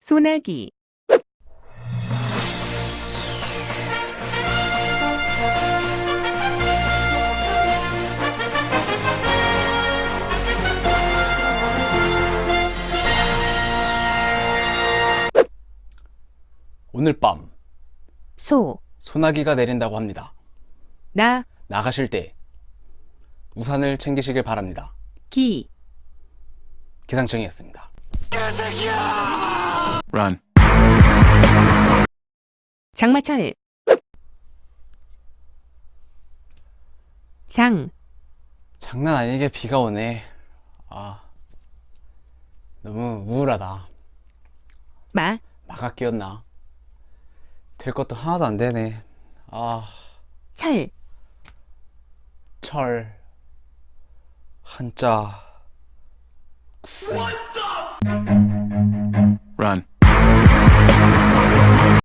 소나기 오늘 밤 소, 소나기가 내린다고 합니다. 나, 나가실 때 우산을 챙기시길 바랍니다. 기, 기상청이었습니다. Run. 장마철 장, 장난 아니게 비가 오네. 아, 너무 우울하다. 마, 마가 끼었나? 될 것도 하나도 안 되네. 아, 철, 철, 한자,